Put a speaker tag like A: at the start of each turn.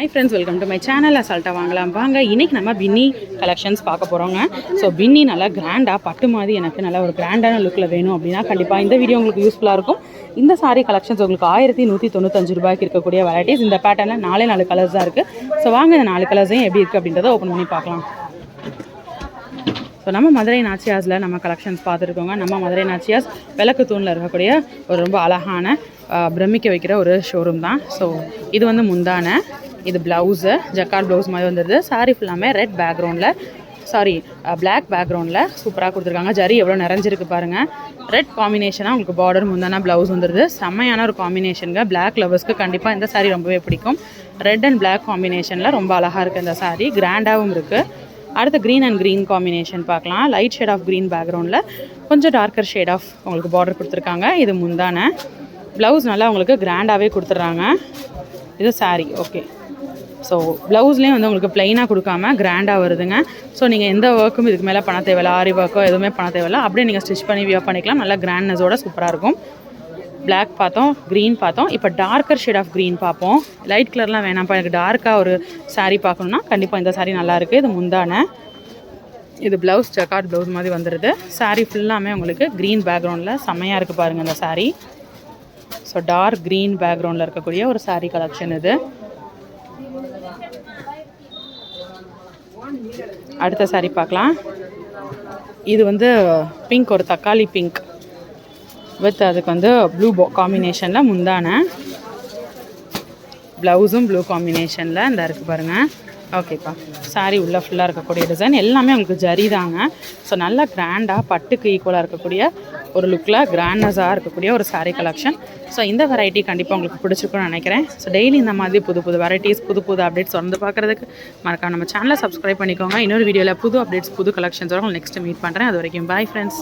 A: Hi friends welcome to my channel அசால்ட்டாக வாங்கலாம். வாங்க இன்றைக்கி நம்ம பின்னி கலெக்ஷன்ஸ் பார்க்க போகிறோங்க ஸோ பின்னி நல்லா கிராண்டாக பட்டு மாதிரி எனக்கு நல்லா ஒரு கிராண்டான லுக்கில் வேணும் அப்படின்னா கண்டிப்பாக இந்த வீடியோ உங்களுக்கு யூஸ்ஃபுல்லாக இருக்கும். இந்த சாரி கலெக்ஷன்ஸ் உங்களுக்கு ஆயிரத்தி நூற்றி தொண்ணூத்தஞ்சு ரூபாய்க்கு இருக்கக்கூடிய வெரைட்டிஸ் இந்த பேட்டர்னில் நாலே நாலு கலர்ஸ் தான் இருக்குது ஸோ வாங்க இந்த நாலு கலர்ஸையும் எப்படி இருக்குது அப்படின்றத ஓப்பன் பண்ணி பார்க்கலாம். ஸோ நம்ம மதுரை நாச்சியாஸில் நம்ம கலெக்ஷன்ஸ் பார்த்துருக்கோங்க. நம்ம மதுரை நாச்சியாஸ் விளக்கு தூணில் இருக்கக்கூடிய ஒரு ரொம்ப அழகான பிரமிக்க வைக்கிற ஒரு ஷோரூம் தான். ஸோ இது வந்து முந்தான. இது ப்ளவுஸு ஜக்கார் ப்ளவுஸ் மாதிரி வந்துடுது சாரீ ஃபுல்லாமே ரெட் பேக்ரவுண்டில் சாரி பிளாக் பேக்ரவுண்டில் சூப்பராக கொடுத்துருக்காங்க. ஜரி எவ்வளோ நிறைஞ்சிருக்கு பாருங்கள் ரெட் காம்பினேஷனாக உங்களுக்கு பார்டர் முந்தானா ப்ளவுஸ் வந்துடுது செம்மையான ஒரு காம்பினேஷனுங்க பிளாக் லவர்ஸ்க்கு கண்டிப்பாக இந்த சாரீ ரொம்பவே பிடிக்கும். ரெட் அண்ட் பிளாக் காம்பினேஷனில் ரொம்ப அழகாக இருக்குது இந்த சாரீ கிராண்டாகவும் இருக்குது அடுத்து க்ரீன் அண்ட் க்ரீன் காம்பினேஷன் பார்க்கலாம். லைட் ஷேட் ஆஃப் க்ரீன் பேக்ரவுண்டில் கொஞ்சம் டார்க்கர் ஷேட் ஆஃப் உங்களுக்கு பார்டர் கொடுத்துருக்காங்க. இது முந்தான. ப்ளவுஸ் நல்லா உங்களுக்கு கிராண்டாகவே கொடுத்துட்றாங்க. இது சாரீ ஓகே ஸோ ப்ளவுஸ்லேயும் வந்து உங்களுக்கு ப்ளைனாக கொடுக்காம கிராண்டாக வருதுங்க. ஸோ நீங்கள் எந்த ஒர்க்கும் இதுக்கு மேலே பண்ண தேவையில்ல. ஆரி ஒர்க்கோ எதுவுமே பண்ண தேவையில்ல. அப்படியே நீங்கள் ஸ்டிச் பண்ணி வியர் பண்ணிக்கலாம். நல்லா கிராண்ட்னஸோட சூப்பராக இருக்கும். பிளாக் பார்த்தோம் க்ரீன் பார்த்தோம். இப்போ டார்க்கர் ஷேட் ஆஃப் க்ரீன் பார்ப்போம். லைட் கலர்லாம் வேணாம்ப்பா. எனக்கு டார்க்காக ஒரு சாரீ பார்க்கணுன்னா கண்டிப்பாக இந்த சாரீ நல்லா இருக்குது இது முந்தான. இது ப்ளவுஸ் ஜக்கார்ட் ப்ளவுஸ் மாதிரி வந்துடுது சாரீ ஃபுல்லாமே உங்களுக்கு க்ரீன் பேக்ரவுண்டில் செம்மையாக இருக்குது பாருங்கள் இந்த சாரீ ஸோ டார்க் க்ரீன் பேக்ரவுண்டில் இருக்கக்கூடிய ஒரு சாரீ கலெக்ஷன் இது. அடுத்த சாரி பார்க்கலாம். இது வந்து பிங்க் ஒரு தக்காளி பிங்க் வித் அதுக்கு வந்து ப்ளூ காம்பினேஷனில் முந்தான. ப்ளவுஸும் ப்ளூ காம்பினேஷனில் இந்த இருக்குது பாருங்கள் ஓகேப்பா சாரீ உள்ளே ஃபுல்லாக இருக்கக்கூடிய டிசைன் எல்லாமே உங்களுக்கு ஜரி தாங்க. ஸோ நல்லா கிராண்டாக பட்டுக்கு ஈக்குவலாக இருக்கக்கூடிய ஒரு லுக்கில் கிராண்டஸாக இருக்கக்கூடிய ஒரு சாரீ கலெக்ஷன் ஸோ இந்த வெரைட்டி கண்டிப்பாக உங்களுக்கு பிடிச்சிருக்குன்னு நினைக்கிறேன். ஸோ டெய்லி இந்த மாதிரி புது புது வெரைட்டிஸ் புது புது அப்டேட்ஸ் வந்து பார்க்குறதுக்கு மறக்காம நம்ம சேனலை சப்ஸ்கிரைப் பண்ணிக்கோங்க. இன்னொரு வீடியோவில் புது அப்டேட்ஸ் புது கலெக்ஷன்ஸோட உங்களுக்கு நெக்ஸ்ட் மீட் பண்ணுறேன் அது வரைக்கும் பாய் ஃப்ரெண்ட்ஸ்